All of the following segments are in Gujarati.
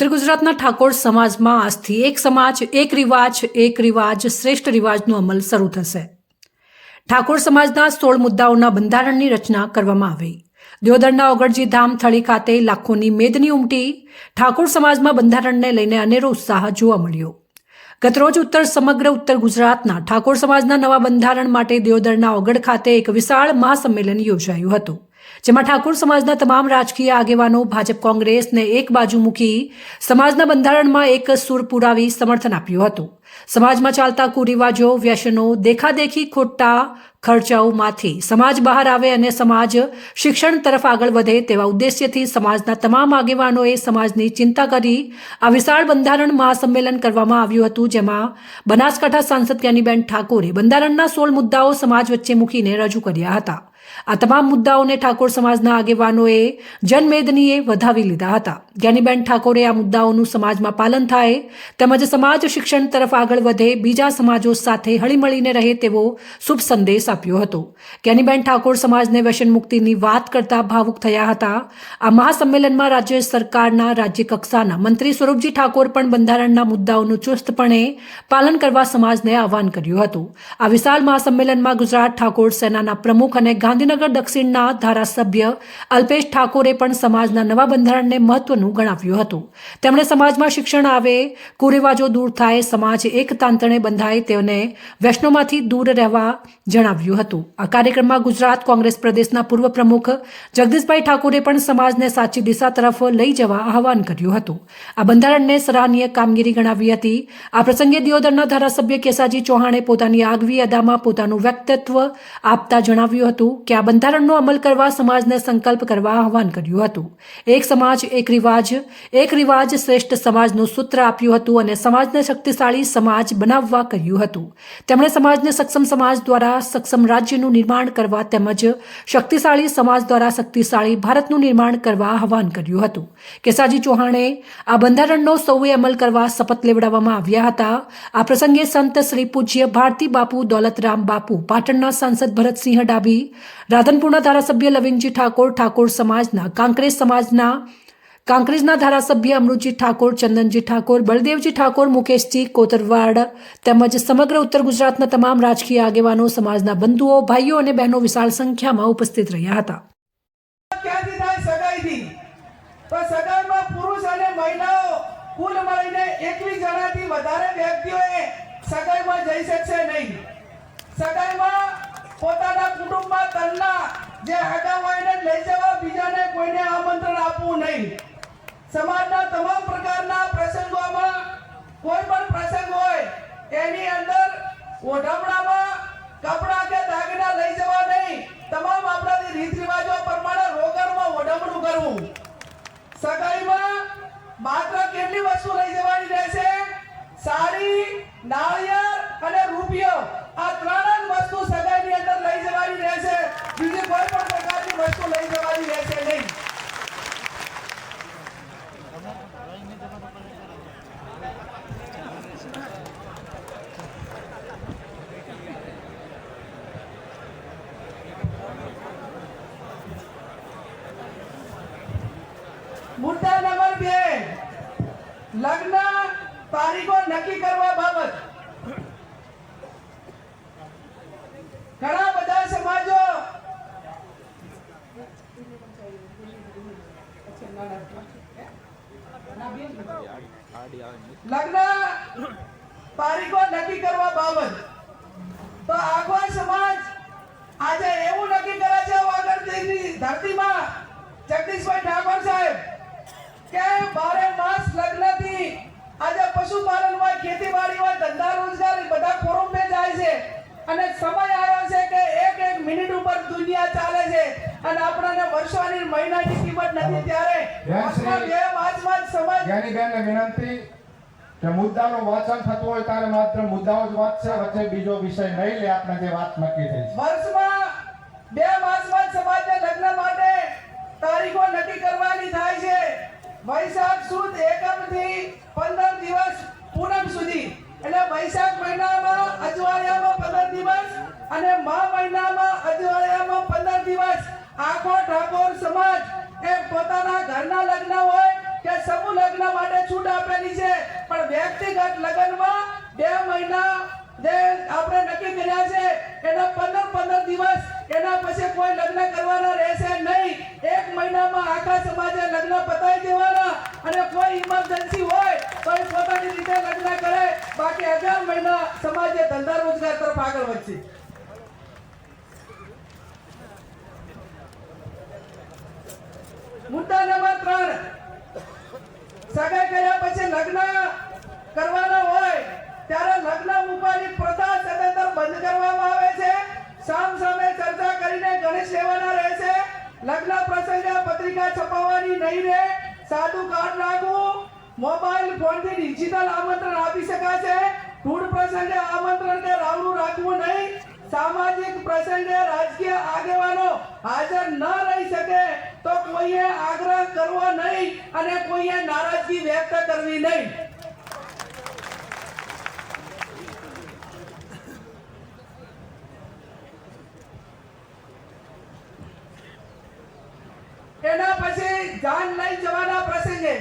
ઉત્તર ગુજરાતના ઠાકોર સમાજમાં આજથી એક સમાજ, એક રિવાજ એક રિવાજ, શ્રેષ્ઠ રિવાજનો અમલ શરૂ થશે. ઠાકોર સમાજના સોળ મુદ્દાઓના બંધારણની રચના કરવામાં આવી. દિયોદરના ઓગળજી ધામ થળી ખાતે લાખોની મેદની ઉમટી ઠાકોર સમાજમાં બંધારણને લઈને અનેરો ઉત્સાહ જોવા મળ્યો. ગતરોજ ઉત્તર સમગ્ર ઉત્તર ગુજરાતના ઠાકોર સમાજના નવા બંધારણ માટે દિયોદરના ઓગળ ખાતે એક વિશાળ મહાસંમેલન યોજાયું હતું. જેમાં ઠાકોર સમાજના તમામ રાજકીય આગેવાનો, ભાજપ કોંગ્રેસને એક બાજુ મૂકી સમાજના બંધારણમાં એક સુર પુરાવી સમર્થન આપ્યું હતું. સમાજમાં ચાલતા કુરિવાજો, વ્યસનો, દેખાદેખી ખોટા ખર્ચાઓમાંથી સમાજ બહાર આવે અને સમાજ શિક્ષણ તરફ આગળ વધે તેવા ઉદ્દેશ્યથી સમાજના તમામ આગેવાનોએ સમાજની ચિંતા કરી આ વિશાળ બંધારણ મહાસંમેલન કરવામાં આવ્યું હતું, જેમાં બનાસકાંઠા સાંસદ જ્ઞાનીબેન ઠાકોરે બંધારણના સોળ મુદ્દાઓ સમાજ વચ્ચે મૂકીને રજૂ કર્યા હતા. આ તમામ મુદ્દાઓને ઠાકોર સમાજના આગેવાનોએ જનમેદનીએ વધાવી લીધા હતા. જ્ઞાનીબેન ઠાકોરે આ મુદ્દાઓનું સમાજમાં પાલન થાય, તેમજ સમાજ શિક્ષણ તરફ આગળ વધે, બીજા સમાજો સાથે હળીમળીને રહે તેવો શુભ સંદેશ આપ્યો હતો. જ્ઞાનીબેન ઠાકોર સમાજને વ્યસન મુક્તિની વાત કરતા ભાવુક થયા હતા. આ મહાસંમેલનમાં રાજ્ય સરકારના રાજ્ય કક્ષાના મંત્રી સ્વરૂપજી ઠાકોર પણ બંધારણના મુદ્દાઓનું ચુસ્તપણે પાલન કરવા સમાજને આહવાન કર્યું હતું. આ વિશાળ મહાસંમેલનમાં ગુજરાત ઠાકોર સેનાના પ્રમુખ અને ગાંધીનગર દક્ષિણના ધારાસભ્ય અલ્પેશ ઠાકોરે પણ સમાજના નવા બંધારણને મહત્વનું ગણાવ્યું હતું. તેમણે સમાજમાં શિક્ષણ આવે, કુરિવાજો દૂર થાય, સમાજ એકતાંતણે બંધાય તેઓને વૈષ્ણવમાંથી દૂર રહેવા જણાવ્યું હતું. આ કાર્યક્રમમાં ગુજરાત કોંગ્રેસ પ્રદેશના પૂર્વ પ્રમુખ જગદીશભાઈ ઠાકોરે પણ સમાજને સાચી દિશા તરફ લઈ જવા આહવાન કર્યું હતું. આ બંધારણને સરાહનીય કામગીરી ગણાવી હતી. આ પ્રસંગે દિયોદરના ધારાસભ્ય કેસાજી ચૌહાણે પોતાની આગવી અદામાં પોતાનું વ્યક્તિત્વ આપતા જણાવ્યું હતું કે આ બંધારણનો અમલ કરવા સમાજને સંકલ્પ કરવા આહવાન કર્યું હતું. એક સમાજ, એક રિવાજ એક રિવાજ શ્રેષ્ઠ સમાજનું સૂત્ર આપ્યું હતું અને સમાજને શક્તિશાળી સમાજ બનાવવા કહ્યું હતું. તેમણે સમાજને સક્ષમ સમાજ દ્વારા સક્ષમ રાજ્યનું નિર્માણ કરવા તેમજ શક્તિશાળી સમાજ દ્વારા શક્તિશાળી ભારતનું નિર્માણ કરવા આહવાન કર્યું હતું. કેસાજી ચૌહાણે આ બંધારણનો સૌએ અમલ કરવા શપથ લેવડાવવામાં આવ્યા હતા. આ પ્રસંગે સંત શ્રી પૂજ્ય ભારતી બાપુ દોલતરામ બાપુ, પાટણના સાંસદ ભરતસિંહ ડાબી રાધનપુરના ધારાસભ્ય લવિંગજી ઠાકોર ઠાકોર સમાજના, કાંકરેજ સમાજના, કાંકરેજના ધારાસભ્ય અમૃતજી ઠાકોર, ચંદનજી ઠાકોર, બળદેવજી ઠાકોર, મુકેશજી કોતરવાડ તેમજ સમગ્ર ઉત્તર ગુજરાતના તમામ રાજકીય આગેવાનો, સમાજના બંધુઓ, ભાઈઓ અને બહેનો વિશાળ સંખ્યામાં ઉપસ્થિત રહ્યા હતા. સગાઈમાં પોતાના કુટુંબમાં તનના જે હગા હોય એને લઈ જવા, બીજાને કોઈને આમંત્રણ આપવું નહીં. સમાજના તમામ પ્રકારના પ્રસંગોમાં, કોઈ પણ પ્રસંગ હોય, એની અંદર ઓઢામણામાં કપડાં કે દાગીના લઈ જવા નહીં. તમામ આપણા રીત રિવાજો પ્રમાણે રોગરમાં ઓઢવણું કરવું. સગાઈમાં માત્ર કેટલી વસ્તુ લઈ જવાની રહેશે સાડી નાળિયેર અને રૂપિયો આ ત્રણ જ વસ્તુ સગાઈની અંદર લઈ જવાની રહેશે બીજી કોઈ પણ પ્રકારની વસ્તુ લઈ જવાની રહેશે નહીં મુદ્દા નંબર બે. લગ્ન તારીખો નક્કી કરવા બાબત. ઘણા બધા સમાજો લગ્ન તારીખો નક્કી કરવા બાબત. તો આખો સમાજ આજે એવું નક્કી કરે છે આગળ ધરતીમાં જગદીશભાઈ ઠાકોર સાહેબ કે બારે માસ લગ્નથી આજે પશુપાલન હોય ખેતીવાડી હોય ધંધા રોજગાર બધા કોરંબે જાય છે. અને સમય આવ્યો છે કે એક એક મિનિટ ઉપર દુનિયા ચાલે છે. અને આપણને વર્ષોની મહિનાની કિંમત નથી ત્યારે બે માસમાં જ સમય જ્ઞાનીબેનને વિનંતી કે મુદ્દાનું વાંચન થતું હોય ત્યારે માત્ર મુદ્દાઓ જ વાંચશે વચ્ચે બીજો વિષય નહીં લે આપણે જે વાત નક્કી થઈ વર્ષમાં બે માસમાં સમાજને લગ્ન માટે તારીખો નક્કી કરવાની થાય છે. વૈશાખ સુદ એકમથી પંદર દિવસ પૂનમ સુધી. એટલે વૈશાખ મહિનામાં અજવાળિયામાં પંદર દિવસ અને મા મહિનામાં અજવાળિયામાં પંદર દિવસ. આખો ઠાકોર સમાજ એ પોતાના ઘરના લગ્ન હોય કે સમૂહ લગ્ન માટે છૂટ આપેલી છે. પણ વ્યક્તિગત લગ્નમાં બે મહિના જે આપણે નક્કી કર્યા છે, એના પંદર પંદર દિવસ એના પછી કોઈ લગ્ન કરવાના રહેશે નહીં. એક મહિનામાં આખા સમાજે લગ્ન પતાવી દેવાના અને કોઈ ઇમરજન્સી હોય તો એ પોતાની રીતે લગ્ન કરે. બાકી અગિયાર મહિના સમાજે ધંધા રોજગાર તરફ આગળ વધશે. મુદ્દા નંબર ત્રણ. સગાઈ કર્યા પછી લગ્ન લગ્ન પ્રસંગે પત્રિકા છપાવવાની નહીં રહે સાદું કાર્ડ રાખવું મોબાઈલ ફોનથી ડિજિટલ આમંત્રણ આપી શકાશે. ટૂર પ્રસંગે આમંત્રણ કે રાવણું રાખવું નહીં. સામાજિક પ્રસંગે રાજકીય આગેવાનો હાજર ન રહી શકે તો કોઈએ આગ્રહ કરવો નહીં અને કોઈએ નારાજગી વ્યક્ત કરવી નહીં એના પછી જાન લઈ જવાના પ્રસંગે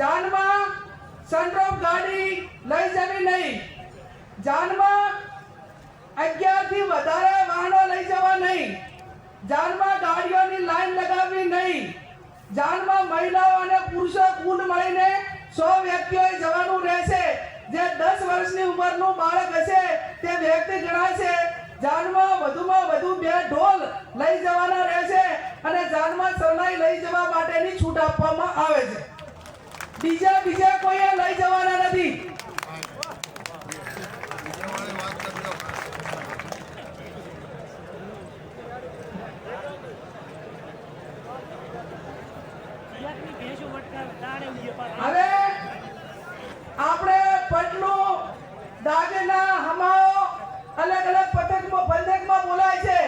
જાનમાં સનરૂફ ગાડી લઈ જવી નહીં. જાનમાં અગિયારથી વધારે વાહનો લઈ જવા નહીં. જાનમાં ગાડીઓની લાઈન લગાવવી નહીં. જાનમાં મહિલાઓ અને પુરુષો કુલ મળીને સો વ્યક્તિઓએ જવાનું રહેશે. જે દસ વર્ષની ઉંમરનું બાળક હશે, તે વ્યક્તિ ગણાશે. જાનમાં વધુમાં વધુ બે ઢોલ લઈ જવાના રહેશે અને જાનમાં શરણાઈ લઈ જવા માટેની છૂટ આપવામાં આવે છે. બીજા બીજા કોઈએ લઈ જવાના નથી. હવે આપણે પટલું, દાગના, હમાઓ, અલગ અલગ પથકમાં બંધકમાં બોલાય છે.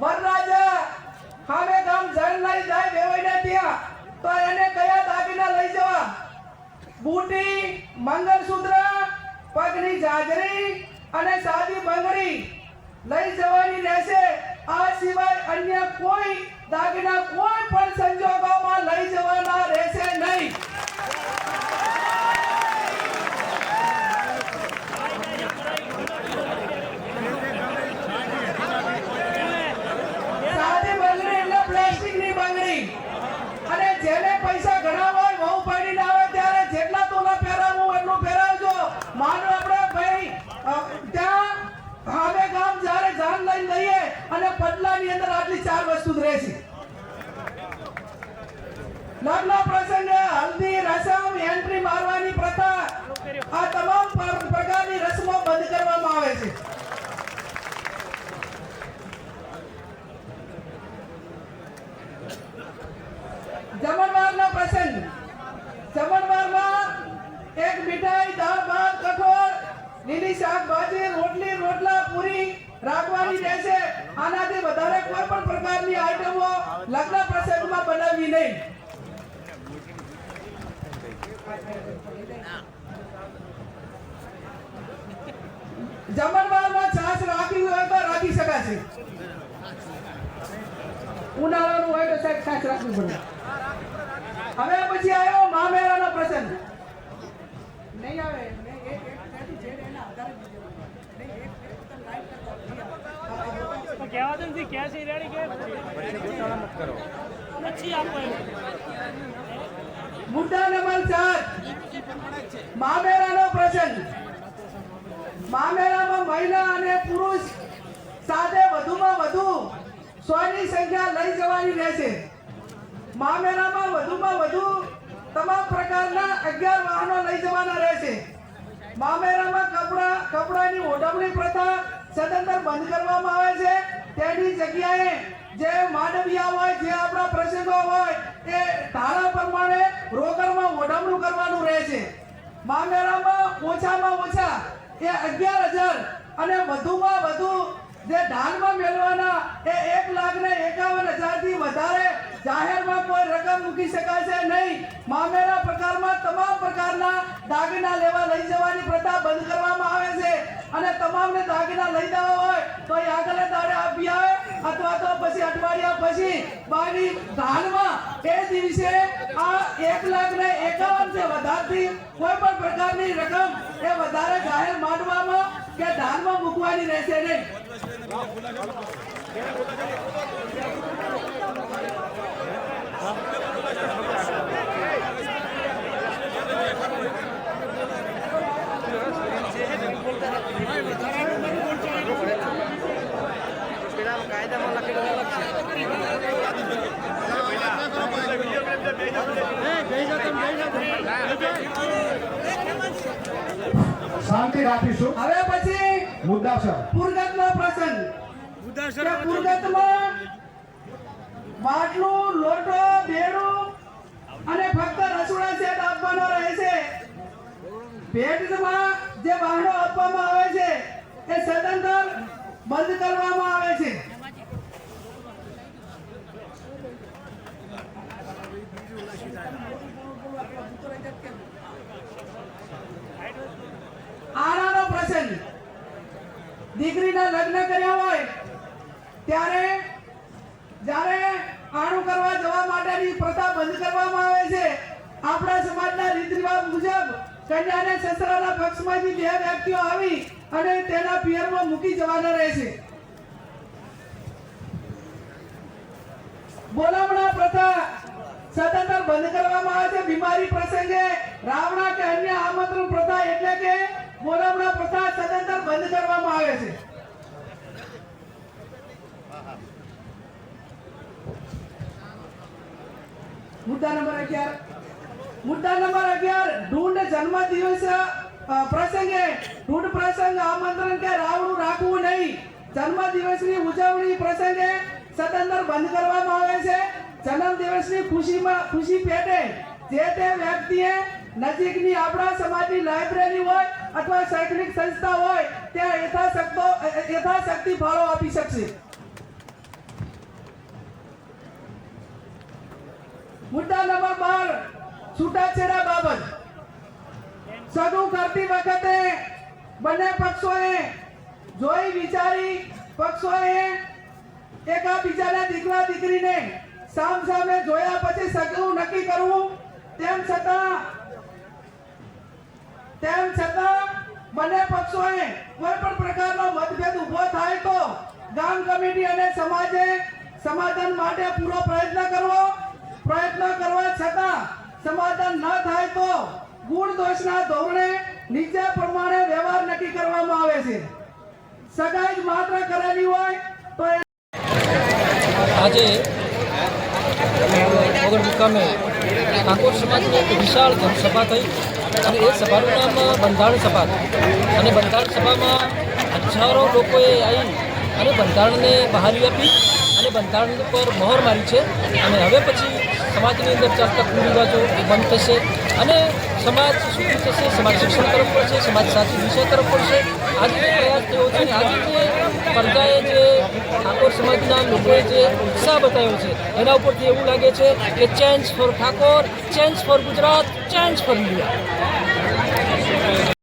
વરરાજા હામે ગામ જળ લઈ જાય, વેવાઈને ત્યાં. તો એને કયા દાગીના લઈ જવા બુટી, મંગળસૂત્ર, પગની જાજરી અને સાદી બંગડી લઈ જવાની રહેશે. આ સિવાય અન્ય કોઈ દાગીના કોઈ પણ સંજોગોમાં લઈ જવાના રહેશે નહીં સાદી બંગડી એટલે પ્લાસ્ટિકની બંગડી અને જેને પૈસા ઘણા હોય વહુ પરણીને આવે ત્યારે જેટલા તોલા પહેરાવવું એટલું પહેરાવજો માનો આપણે ભાઈ અ, ત્યાં હામે ગામ જ્યારે જાન લઈને લઈએ અને પટલાની અંદર આટલી ચાર વસ્તુ જ રહેશે લગ્ન પ્રસંગે હલ્દી, રસમ, એન્ટ્રી મારવાની પ્રથા. આ તમામ પ્રકારની રસમો બંધ કરવામાં આવે છે. જમણવારનો પ્રસંગ. જમણવારમાં એક મીઠાઈ, દાળ, ભાત, કઠોળ, લીલી શાકભાજી, રોટલી, રોટલા, પૂરી રાખવાની રહેશે. આનાથી વધારે કોઈ પણ પ્રકારની આઈટમો લગ્ન પ્રસંગમાં બનાવવી નહીં. જમણવારમાં છાશ રાખી હોય તો રાખી શકાશે ઉનાળાનું હોય તો સાહેબ છાશ રાખવી પડે. હવે પછી આવ્યો મામેરાનો પ્રસંગ. નહીં આવે કહેવા દે ક્યાં છે રેડી કે પછી આપો એમ. મુદ્દા નંબર ચાર. મામેરાનો પ્રસંગ મામેરામાં મહિલા અને પુરુષ સાથે વધુમાં વધુ સોની સંખ્યા લઈ જવાની રહેશે. મામેરામાં વધુમાં વધુ તમામ પ્રકારના અગિયાર વાહનો લઈ જવાના રહેશે. મામેરામાં કપડા, કપડાની ઓઢવણી પ્રથા સદંતર બંધ કરવામાં આવે છે. તેની જગ્યાએ જે માનવીય હોય, જે આપણા પ્રસંગો હોય એ ધારા પ્રમાણે રોકડમાં ઓઢવણું કરવાનું રહે છે મામેરામાં ઓછામાં ઓછા એ અગિયાર હજાર અને વધુમાં વધુ જે દાનમાં મેળવાના એ એક લાખ ને એકાવન હજારથી વધારે જાહેરમાં કોઈ રકમ મૂકી શકાય છે નહીં. મામેરા પ્રકારમાં તમામ પ્રકારના દાગીના લેવા લઈ જવાની પ્રથા બંધ કરવામાં આવે છે. અને તમામને દાગીના લઈ જવા હોય તો એ આગળ દાડે આપી આવે. અથવા તો પછી અઠવાડિયા પછી બાવી ધાનમાં એ દિવસે આ એક લાખ ને એકાવન છે વધારથી કોઈ પણ પ્રકારની રકમ એ વધારે જાહેર માંડવામાં કે ધાનમાં મૂકવાની રહેશે નહીં. શાંતિ રાખીશું. હવે પછી મુદ્દાસર. પુરગતનો પ્રસંગ. કે પુરગતમાં બાટલું લોટો બેડું અને ફક્ત રસોડા સેટ આપવાનો રહે છે. ભેટમાં જે બહારો આપવામાં આવે છે એ સદંતર બંધ કરવામાં આવે છે આનાનો પ્રસંગ દીકરીના લગ્ન કર્યા હોય, ત્યારે જ્યારે આણું કરવા જવા માટેની પ્રથા બંધ કરવામાં આવે છે, આપણા સમાજના રીત મુજબ કન્યાને સસરાના પક્ષમાંથી બે વ્યક્તિઓ આવી અને તેના પિયરમાં મૂકી જવાના રહે છે બોલામણા પ્રથા સદંતર બંધ કરવામાં આવે છે. બીમારી પ્રસંગે રાવણા કે અન્ય આમંત્રણ પ્રથા એટલે કે બોલામણા પ્રથા સદંતર બંધ કરવામાં આવે છે. મુદ્દા નંબર અગિયાર. મુદ્દા નંબર અગિયાર, ઢૂંઢ જન્મ દિવસ પ્રસંગે ઢૂંઢ પ્રસંગ આમંત્રણ કે રાવણું રાખવું નહીં. જન્મ દિવસની ઉજવણી પ્રસંગે સદંતર બંધ કરવામાં આવે છે. જન્મ દિવસની ખુશીમાં, ખુશી પેટે જે તે વ્યક્તિએ નજીકની આપણા સમાજની લાઇબ્રેરી હોય અથવા શૈક્ષણિક સંસ્થા હોય, ત્યાં યથાશક્તો યથાશક્તિ ફાળો આપી શકશે. મુદ્દા નંબર બાર, છૂટાછેડા બાબત. સગું કરતી વખતે બંને પક્ષોએ જોઈ વિચારી, પક્ષોએ એકાબીજાના દીકરા દીકરીને સામ સામે જોયા પછી સગું નક્કી કરવું, તેમ છતાં તેમ છતાં બંને પક્ષોએ કોઈ પણ પ્રકારનો મતભેદ ઊભો થાય તો ગામ કમિટી અને સમાજે સમાધાન માટે પૂરો પ્રયત્ન કરવો. પ્રયત્ન કરવા છતાં સમાધાન ન થાય તો ગુણ દોષના ધોરણે નીચે પ્રમાણે વ્યવહાર નક્કી કરવામાં આવે છે. સગાઈ જ માત્ર કરેલી હોય તો આજે ઓગણ મુકામે ઠાકોર સમાજની એક વિશાળ જનસભા થઈ. અને એ સભાનું નામ બંધારણ સભા. અને બંધારણ સભામાં હજારો લોકોએ આવી અને બંધારણને બહાલી આપી અને બંધારણ પર મહોર મારી છે. અને હવે પછી સમાજની અંદર ચાલતા કુરિવાજો બંધ થશે અને સમાજ સુખી થશે, સમાજ શિક્ષણ તરફ પડશે સમાજ સાચી વિષય તરફ પડશે આજે પ્રયાસ થયો છે. આજે જે સ્પર્ધાએ જે ઠાકોર સમાજના લોકોએ જે ઉત્સાહ બતાવ્યો છે, એના ઉપરથી એવું લાગે છે કે change for Thakor, change for Gujarat, change for India.